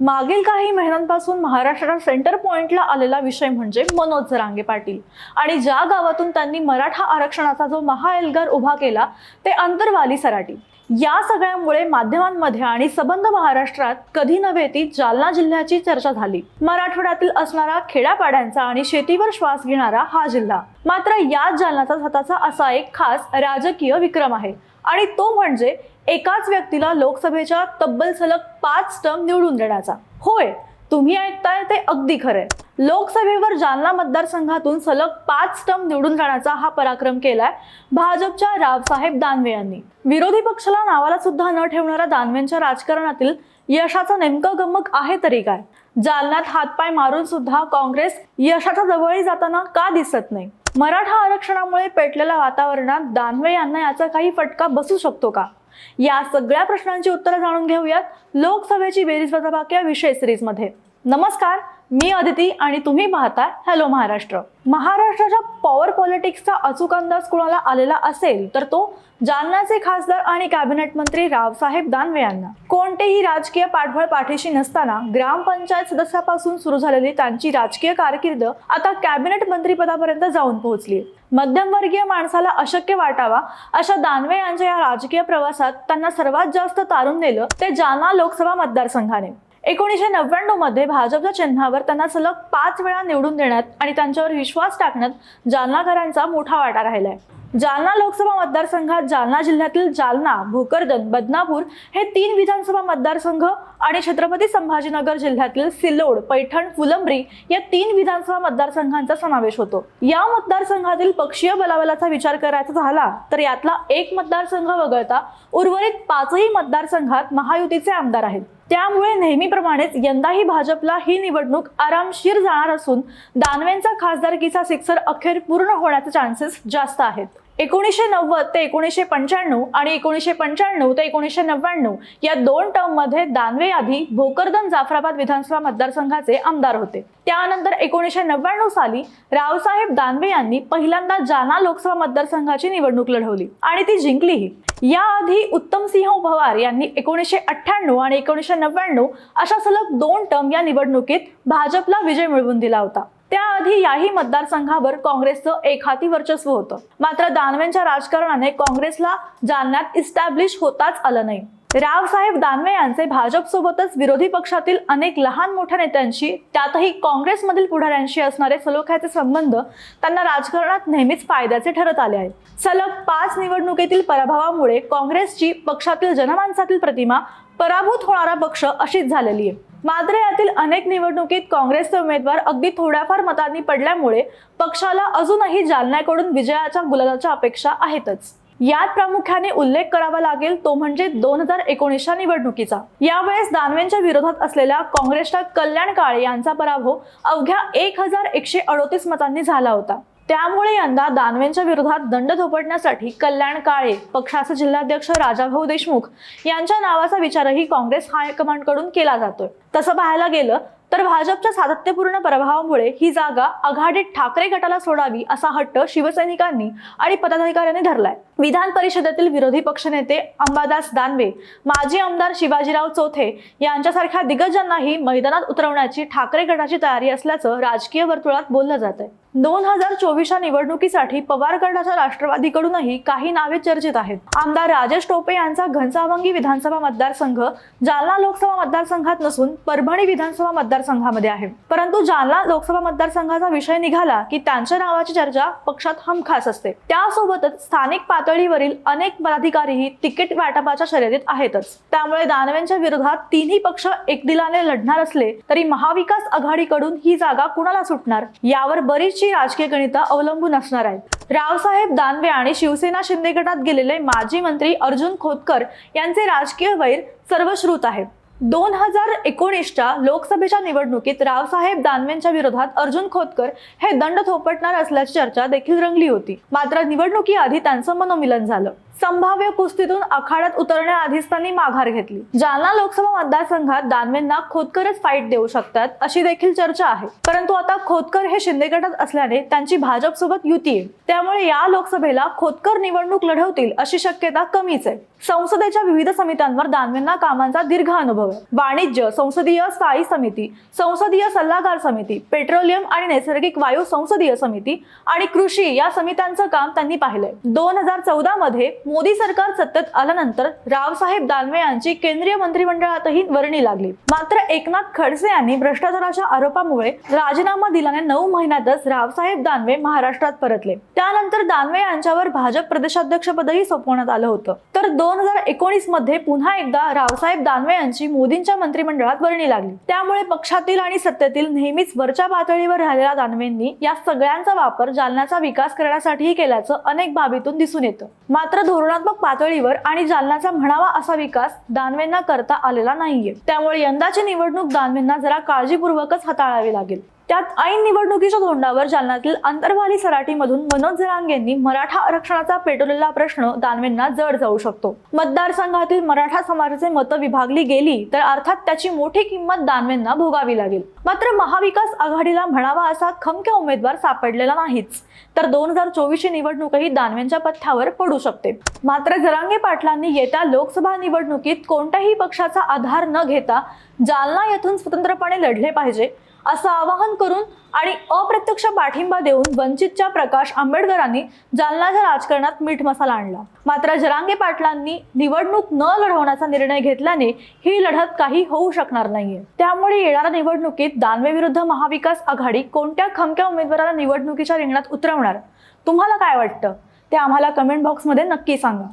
मागील काही महिन्यांपासून महाराष्ट्राच्या सेंटर पॉइंटला आलेला विषय म्हणजे मनोज जरांगे पाटील. आणि ज्या गावातून त्यांनी मराठा आरक्षणाचा जो महाएल्गार उभा केला ते अंतरवाली सराटी. या सगळ्यामुळे माध्यमांमध्ये आणि सबंध महाराष्ट्रात कधी नव्हे ती जालना जिल्ह्याची चर्चा झाली. मराठवाड्यातील असणारा खेड्यापाड्यांचा आणि शेतीवर श्वास घेणारा हा जिल्हा. मात्र याच जालनाचा स्वतःचा असा एक खास राजकीय विक्रम आहे. आणि तो म्हणजे एकाच व्यक्तीला लोकसभेच्या तब्बल सलग पाच टर्म निवडून देण्याचा. होय तुम्ही ऐकताय ते अगदी खरे लोकसभेवर जालना मतदारसंघातून सलग पाच टर्म निवडून जाण्याचा हा पराक्रम केलाय भाजपच्या रावसाहेब दानवे यांनी. विरोधी पक्षाला नावाला सुद्धा न ठेवणाऱ्या दानवेंच्या राजकारणातील यशाचं नेमकं गमक आहे तरी काय? जालन्यात हातपाय मारून सुद्धा काँग्रेस यशाच्या जवळही जाताना का दिसत नाही? मराठा आरक्षणामुळे पेटलेल्या वातावरणात दानवे यांना याचा काही फटका बसू शकतो का? या सगळ्या प्रश्नांची उत्तरं जाणून घेऊयात लोकसभेची बेरीज वजाबाकी या विषय सिरीजमध्ये नमस्कार मी अदिती आणि तुम्ही पाहता हॅलो महाराष्ट्र. महाराष्ट्राच्या पॉवर पॉलिटिक्सचा अचूक अंदाज कोणाला आलेला असेल तर तो जालन्याचे खासदार आणि कॅबिनेट मंत्री रावसाहेब दानवे यांना. कोणतेही राजकीय पाठबळ पाठीशी नसताना ग्रामपंचायत सदस्यापासून सुरू झालेली त्यांची राजकीय कारकीर्द आता कॅबिनेट मंत्रीपदापर्यंत जाऊन पोहोचली. मध्यमवर्गीय माणसाला अशक्य वाटावा अशा दानवे यांच्या या राजकीय प्रवासात त्यांना सर्वात जास्त तारून नेलं ते जालना लोकसभा मतदारसंघाने. एकोणीसशे नव्याण्णवमध्ये भाजपच्या चिन्हावर त्यांना सलग पाच वेळा निवडून देण्यात आणि त्यांच्यावर विश्वास टाकण्यात जालनाकरांचा मोठा वाटा राहिलाय. जालना लोकसभा मतदारसंघात जालना जिल्ह्यातील जालना भोकरदन बदनापूर हे तीन विधानसभा मतदारसंघ आणि छत्रपती संभाजीनगर जिल्ह्यातील सिल्लोड पैठण फुलंब्री या तीन विधानसभा मतदारसंघांचा समावेश होतो. या मतदारसंघातील पक्षीय बलाबलाचा विचार करायचा झाला तर यातला एक मतदारसंघ वगळता उर्वरित पाचही मतदारसंघात महायुतीचे आमदार आहेत. त्यामुळे नेहमीप्रमाणेच यंदाही भाजपला ही निवडणूक आरामशीर जाणार असून दानवेंचा खासदारकीचा सिक्सर अखेर पूर्ण होण्याचे चान्सेस जास्त आहेत. एकोणीसशे नव्वद ते एकोणीसशे पंच्याण्णव आणि एकोणीसशे पंच्याण्णव ते एकोणीसशे नव्याण्णव या दोन टर्ममध्ये दानवे आधी भोकरदन जाफराबाद विधानसभा मतदारसंघाचे आमदार होते. त्यानंतर एकोणीसशे नव्याण्णव साली रावसाहेब दानवे यांनी पहिल्यांदा जाना लोकसभा मतदारसंघाची निवडणूक लढवली आणि ती जिंकलीही. याआधी उत्तमसिंह पवार यांनी एकोणीसशे अठ्ठ्याण्णव आणि एकोणीसशे नव्याण्णव अशा सलग दोन टर्म या निवडणुकीत भाजपला विजय मिळवून दिला होता. त्याआधी याही मतदारसंघावर काँग्रेसचं एकहाती वर्चस्व होतं. मात्र दानवेंच्या राजकारणाने काँग्रेसला जालन्यात इस्टॅब्लिश होताच आलं नाही. रावसाहेब दानवे यांचे भाजपसोबतच विरोधी पक्षातील अनेक लहान मोठ्या नेत्यांशी त्यातही काँग्रेसमधील पुढाऱ्यांशी असणारे सलोख्याचे संबंध त्यांना राजकारणात नेहमीच फायद्याचे ठरत आले आहेत. सलग पाच निवडणुकीतील पराभवामुळे काँग्रेसची पक्षातील जनमानसातील प्रतिमा पराभूत होणारा पक्ष अशीच झालेली आहे. मात्र यातील अनेक निवडणुकीत काँग्रेसचे उमेदवार अगदी थोड्याफार मतांनी पडल्यामुळे पक्षाला अजूनही जालन्याकडून विजयाच्या गुलालाच्या अपेक्षा आहेतच. यात प्रामुख्याने उल्लेख करावा लागेल तो म्हणजे दोन हजार एकोणीसच्या निवडणुकीचा. यावेळेस दानवेंच्या विरोधात असलेल्या काँग्रेसच्या कल्याण काळे यांचा पराभव अवघ्या एक हजार एकशे अडोतीस मतांनी झाला होता. त्यामुळे यंदा दानवेंच्या विरोधात दंड थोपटण्यासाठी कल्याण काळे पक्षाचे जिल्हाध्यक्ष राजाभाऊ देशमुख यांच्या नावाचा विचारही काँग्रेस हायकमांडकडून केला जातोय. तसं पाहायला गेलं तर भाजपच्या सातत्यपूर्ण प्रभावामुळे ही जागा आघाडीत ठाकरे गटाला सोडावी असा हट्ट शिवसैनिकांनी आणि पदाधिकाऱ्यांनी धरलाय. विधान परिषदेतील विरोधी पक्षनेते अंबादास दानवे माजी आमदार शिवाजीराव चौथे यांच्यासारख्या दिग्गजांनाही मैदानात उतरवण्याची ठाकरे गटाची तयारी असल्याचं राजकीय वर्तुळात बोललं जात आहे दोन हजार चोवीसच्या निवडणुकीसाठी पवार गटाच्या राष्ट्रवादीकडूनही काही नावे चर्चेत आहेत. आमदार राजेश टोपे यांचा घनसावंगी विधानसभा मतदारसंघ जालना लोकसभा मतदारसंघात नसून परभणी विधानसभा मतदारसंघामध्ये आहे. परंतु जालना लोकसभा मतदारसंघाचा विषय निघाला की त्यांच्या नावाची चर्चा पक्षात हमखास असते. त्यासोबतच स्थानिक पातळीवरील अनेक पदाधिकारीही तिकीट वाटपाच्या शर्यतीत आहेतच. त्यामुळे दानवेंच्या विरोधात तिन्ही पक्ष एकदिलाने लढणार असले तरी महाविकास आघाडीकडून ही जागा कुणाला सुटणार? यावर बरीचशी राजकीय गणितं अवलंबून असणार आहेत. रावसाहेब दानवे आणि शिवसेना शिंदे गटात गेलेले माजी मंत्री अर्जुन खोतकर यांचे राजकीय वैर सर्वश्रुत आहे दोन हजार एकोणीसच्या लोकसभेच्या निवडणुकीत रावसाहेब दानवेंच्या विरोधात अर्जुन खोतकर हे दंड थोपटणार असल्याची चर्चा देखील रंगली होती. मात्र निवडणुकीआधी त्यांचं मनोमिलन झालं. संभाव्य कुस्तीतून आखाड्यात उतरण्याआधीच त्यांनी माघार घेतली. जालना लोकसभा मतदारसंघात दानवेंना खोतकरच फाईट देऊ शकतात अशी देखील चर्चा आहे. परंतु आता खोतकर हे शिंदे गटात असल्याने त्यांची भाजपसोबत युती आहे. त्यामुळे या लोकसभेला खोतकर निवडणूक लढवतील अशी शक्यता कमीच आहे. संसदेच्या विविध समित्यांवर दानवेंना कामांचा दीर्घ अनुभव आहे. वाणिज्य संसदीय स्थायी समिती संसदीय सल्लागार समिती पेट्रोलियम आणि नैसर्गिक वायू संसदीय समिती आणि कृषी या समित्यांचं काम त्यांनी पाहिलंय. दोन हजार चौदा मध्ये मोदी सरकार सत्तेत आल्यानंतर रावसाहेब दानवे यांची केंद्रीय मंत्रिमंडळातही वर्णी लागली. मात्र एकनाथ खडसे यांनी भ्रष्टाचाराच्या आरोपामुळे राजीनामा दिल्याने नऊ महिन्यातच रावसाहेब दानवे महाराष्ट्रात परतले. त्यानंतर दानवे यांच्यावर भाजप प्रदेशाध्यक्षपदही सोपवण्यात आलं होतं. तर दोन दोन हजार एकोणीसमध्ये पुन्हा एकदा रावसाहेब दानवे यांची मोदींच्या मंत्रिमंडळात वर्णी लागली. त्यामुळे पक्षातील आणि सत्तेतील नेहमीच वरच्या पातळीवर राहिलेल्या दानवेंनी या सगळ्यांचा वापर जालन्याचा विकास करण्यासाठीही केल्याचं अनेक बाबीतून दिसून येतं. मात्र धोरणात्मक पातळीवर आणि जालन्याचा म्हणावा असा विकास दानवेंना करता आलेला नाहीये. त्यामुळे यंदाची निवडणूक दानवेंना जरा काळजीपूर्वकच हाताळावी लागेल. त्यात ऐन निवडणुकीच्या तोंडावर जालन्यातील अंतर्भाली सराटीमधून मनोज जरांगेंनी मराठा आरक्षणाचा पेटवलेला प्रश्न दानवेंना जड जाऊ शकतो. मतदारसंघातील मराठा समाजाचे मतं विभागली गेली तर अर्थात त्याची मोठी किंमत दानवेंना भोगावी लागेल. मात्र महाविकास आघाडीला म्हणावा असा खमक्या उमेदवार सापडलेला नाहीच. तर दोन हजार चोवीसची निवडणूकही दानवेंच्या पथ्यावर पडू शकते. मात्र जरांगे पाटलांनी येत्या लोकसभा निवडणुकीत कोणत्याही पक्षाचा आधार न घेता जालना येथून स्वतंत्रपणे लढले पाहिजे असं आवाहन करून आणि अप्रत्यक्ष पाठिंबा देऊन वंचितच्या प्रकाश आंबेडकरांनी जालनाच्या राजकारणात मीठ मसाला आणला. मात्र जरांगे पाटलांनी निवडणूक न लढवण्याचा निर्णय घेतल्याने ही लढत काही होऊ शकणार नाहीये. त्यामुळे येणाऱ्या निवडणुकीत दानवे विरुद्ध महाविकास आघाडी कोणत्या खमक्या उमेदवाराला निवडणुकीच्या रिंगणात उतरवणार? तुम्हाला काय वाटतं? ते आम्हाला कमेंट बॉक्समध्ये नक्की सांगा.